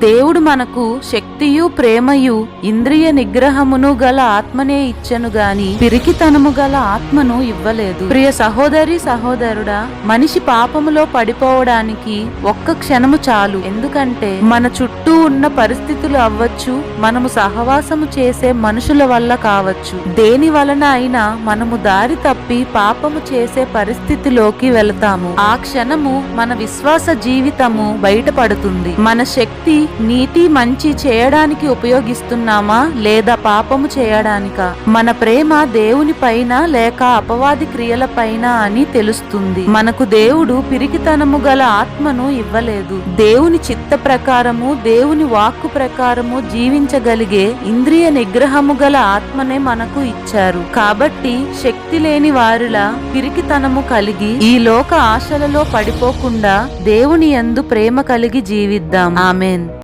దేవుడు మనకు శక్తియు ప్రేమయు ఇంద్రియ నిగ్రహమును గల ఆత్మనే ఇచ్చెను గాని పిరికితనము గల ఆత్మను ఇవ్వలేదు. ప్రియ సహోదరి సహోదరుడా మనిషి పాపములో పడిపోవడానికి ఒక్క క్షణము చాలు. ఎందుకంటే మన చుట్టూ ఉన్న పరిస్థితులు అవ్వచ్చు మనము సహవాసము చేసే మనుషుల వల్ల కావచ్చు. దేని వలన అయినా మనము దారి తప్పి పాపము చేసే పరిస్థితిలోకి వెళతాము. ఆ క్షణము మన విశ్వాస జీవితము బయటపడుతుంది. మన శక్తి నీతి మంచి చేయడానికి ఉపయోగిస్తున్నామా లేదా పాపము చేయడానికా? మన ప్రేమ దేవుని పైన లేక అపవాది క్రియల పైన అని తెలుస్తుంది. మనకు దేవుడు పిరికితనము గల ఆత్మను ఇవ్వలేదు. దేవుని చిత్త ప్రకారము దేవుని వాక్కు ప్రకారము జీవించగలిగే ఇంద్రియ నిగ్రహము గల ఆత్మనే మనకు ఇచ్చారు. కాబట్టి శక్తి లేని వారిలా పిరికితనము కలిగి ఈ లోక ఆశలలో పడిపోకుండా దేవుని యందు ప్రేమ కలిగి జీవిద్దాం. ఆమెన్.